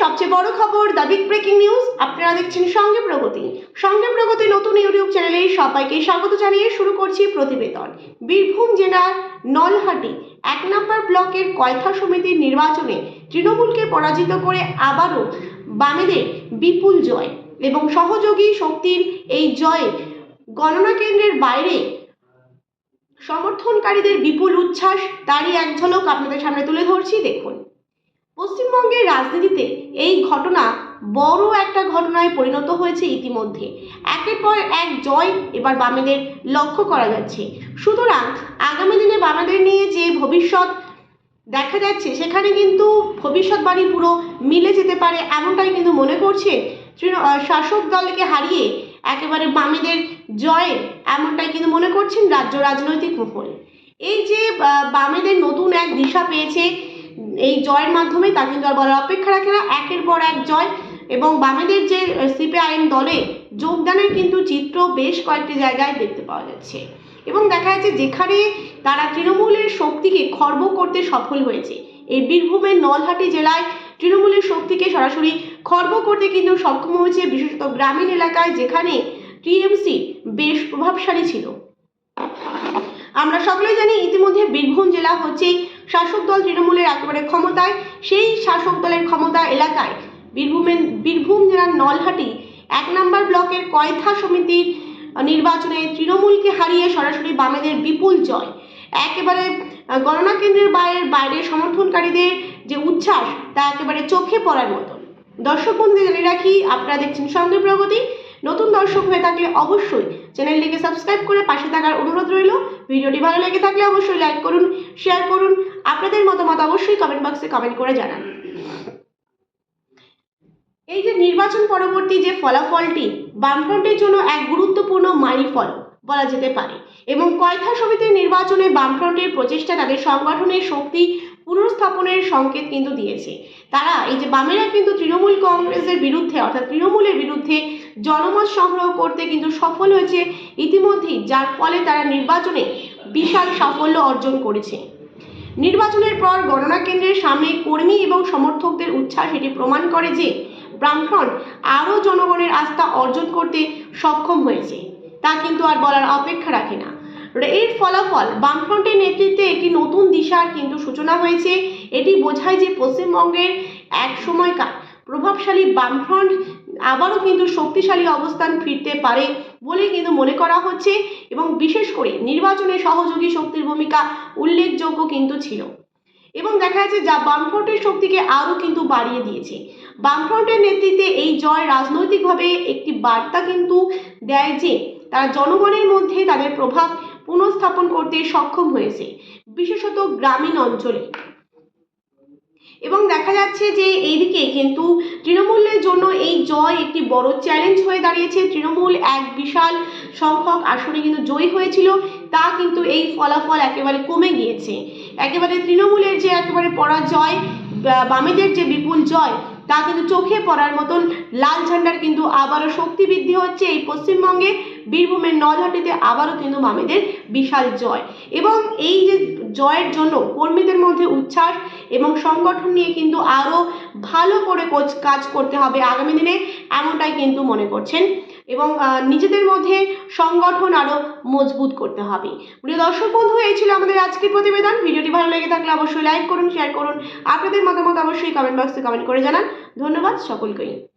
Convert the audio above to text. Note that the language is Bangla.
সবচেয়ে বড় খবর, দ্য বিগ ব্রেকিং নিউজ। আপনারা দেখছেন সঙ্গে প্রগতি। সঙ্গে প্রগতি নতুন ইউটিউব চ্যানেলে সবাইকে স্বাগত জানিয়ে শুরু করছি প্রতিবেদন। বীরভূম জেলার নলহাটি, এক নম্বর ব্লকের কয়থা সমিতির নির্বাচনে তৃণমূলকে পরাজিত করে আবারও বামেদের বিপুল জয় এবং সহযোগী শক্তির এই জয়ে গণনা কেন্দ্রের বাইরে সমর্থনকারীদের বিপুল উচ্ছ্বাস, তারই এক ঝলক আপনাদের সামনে তুলে ধরছি। দেখুন। পশ্চিমবঙ্গের রাজনীতিতে এই ঘটনা বড় একটা ঘটনায় পরিণত হয়েছে ইতিমধ্যে। একের পর এক জয় এবার বামেদের লক্ষ্য করা যাচ্ছে। সুতরাং আগামী দিনে বামেদের নিয়ে যে ভবিষ্যৎ দেখা যাচ্ছে, সেখানে কিন্তু ভবিষ্যৎবাণী পুরো মিলে যেতে পারে এমনটাই কিন্তু মনে করছে শাসক দলকে হারিয়ে একেবারে বামেদের জয় এমনটাই কিন্তু মনে করছেন রাজ্য রাজনৈতিক মহল। এই যে বামেদের নতুন এক দিশা পেয়েছে এই জয়ের মাধ্যমে তা কিন্তু আর বলার অপেক্ষা রাখে না। একের পর এক জয় এবং বামেদের যে সিপিআইএম দলে যোগদানের কিন্তু চিত্র বেশ কয়েকটি জায়গায় দেখতে পাওয়া যাচ্ছে। এবং দেখা যাচ্ছে যেখানে তারা তৃণমূলের শক্তিকে খর্ব করতে সফল হয়েছে। এই বীরভূমের নলহাটি জেলায় তৃণমূলের শক্তিকে সরাসরি খর্ব করতে কিন্তু সক্ষম হয়েছে বিশেষত গ্রামীণ এলাকায় যেখানে টিএমসি বেশ প্রভাবশালী ছিল। আমরা সকলেই জানি ইতিমধ্যে বীরভূম জেলা হচ্ছেই শাসক দল তৃণমূলের একেবারে ক্ষমতায়। সেই শাসক দলের ক্ষমতা এলাকায় বীরভূমের বীরভূম জেলার নলহাটি এক নম্বর ব্লকের কয়থা সমিতির নির্বাচনে তৃণমূলকে হারিয়ে সরাসরি বামেদের বিপুল জয়। একেবারে গণনা কেন্দ্রের বাইরের বাইরে সমর্থনকারীদের যে উচ্ছ্বাস, তা একেবারে চোখে পড়ার মতন। দর্শক বন্ধুদের জানিয়ে রাখি, আপনারা দেখছেন সঙ্গে প্রগতি। নতুন দর্শক হয়ে থাকলে অবশ্যই চ্যানেলটিকে সাবস্ক্রাইব করে পাশে থাকার অনুরোধ রইল। ভিডিওটি ভালো লেগে থাকলে অবশ্যই লাইক করুন শেয়ার করুন। আপনাদের মতামত অবশ্যই কমেন্ট বক্সে কমেন্ট করে জানান। এই যে নির্বাচন পরবর্তী যে ফলাফলটি, বামফ্রন্টের জন্য এক গুরুত্বপূর্ণ মাইল ফল বলা যেতে পারে। এবং কয়থা সমিতির নির্বাচনে বামফ্রন্টের প্রচেষ্টা, তাদের সংগঠনের শক্তি পুনর্স্থাপনের সংকেত কিন্তু দিয়েছে। তারা এই যে বামেরা কিন্তু তৃণমূল কংগ্রেসের বিরুদ্ধে, অর্থাৎ তৃণমূলের বিরুদ্ধে জনমত সংগ্রহ করতে কিন্তু সফল হয়েছে ইতিমধ্যেই, যার ফলে তারা নির্বাচনে বিশাল সাফল্য অর্জন করেছে। নির্বাচনের পর গণনা কেন্দ্রের সামনে কর্মী এবং সমর্থকদের উচ্ছ্বাস এটি প্রমাণ করে যে বামফ্রন্ট আরও জনগণের আস্থা অর্জন করতে সক্ষম হয়েছে। তা কিন্তু আর বলার অপেক্ষা রাখে না। এর ফলাফল, বামফ্রন্টের নেতৃত্বে একটি নতুন দিশার কিন্তু সূচনা হয়েছে। এটি বোঝায় যে পশ্চিমবঙ্গের এক সময়কার প্রভাবশালী বামফ্রন্ট আবারও কিন্তু শক্তিশালী অবস্থান ফিরতে পারে বলে কিন্তু মনে করা হচ্ছে এবং বিশেষ করে নির্বাচনে সহযোগী শক্তির ভূমিকা উল্লেখযোগ্য কিন্তু ছিল। এবং দেখা যাচ্ছে যা বামফ্রন্টের শক্তিকে আরও কিন্তু বাড়িয়ে দিয়েছে। বামফ্রন্টের নেতৃত্বে এই জয় রাজনৈতিকভাবে একটি বার্তা কিন্তু দেয় যে, তারা জনগণের মধ্যে তাদের প্রভাব পুনঃস্থাপন করতে সক্ষম হয়েছে, বিশেষত গ্রামীণ অঞ্চলে। এবং দেখা যাচ্ছে যে এইদিকে কিন্তু তৃণমূলের জন্য এই জয় একটি বড় চ্যালেঞ্জ হয়ে দাঁড়িয়েছে। তৃণমূল এক বিশাল সংখ্যক আসনে কিন্তু জয়ী হয়েছিল, তা কিন্তু এই ফলাফল একেবারে কমে গিয়েছে। একেবারে তৃণমূলের যে একেবারে পরাজয় বামেদের যে বিপুল জয় তা কিন্তু চোখে পড়ার মতন লাল ঝান্ডার কিন্তু আবারও শক্তি বৃদ্ধি হচ্ছে এই পশ্চিমবঙ্গে। বীরভূমের নলহাটিতে আবারও কিন্তু বামেদের বিশাল জয়। এবং এই যে জয়ের জন্য কর্মীদের মধ্যে উচ্ছ্বাস এবং সংগঠন নিয়ে কিন্তু আরও ভালো করে কাজ করতে হবে আগামী দিনে, এমনটাই কিন্তু মনে করছেন এবং নিজেদের মধ্যে সংগঠন আরও মজবুত করতে হবে। প্রিয় দর্শক বন্ধু, এই ছিল আমাদের আজকের প্রতিবেদন। ভিডিওটি ভালো লেগে থাকলে অবশ্যই লাইক করুন শেয়ার করুন। আপনাদের মতামত অবশ্যই কমেন্ট বক্সে কমেন্ট করে জানান। ধন্যবাদ সকলকেই।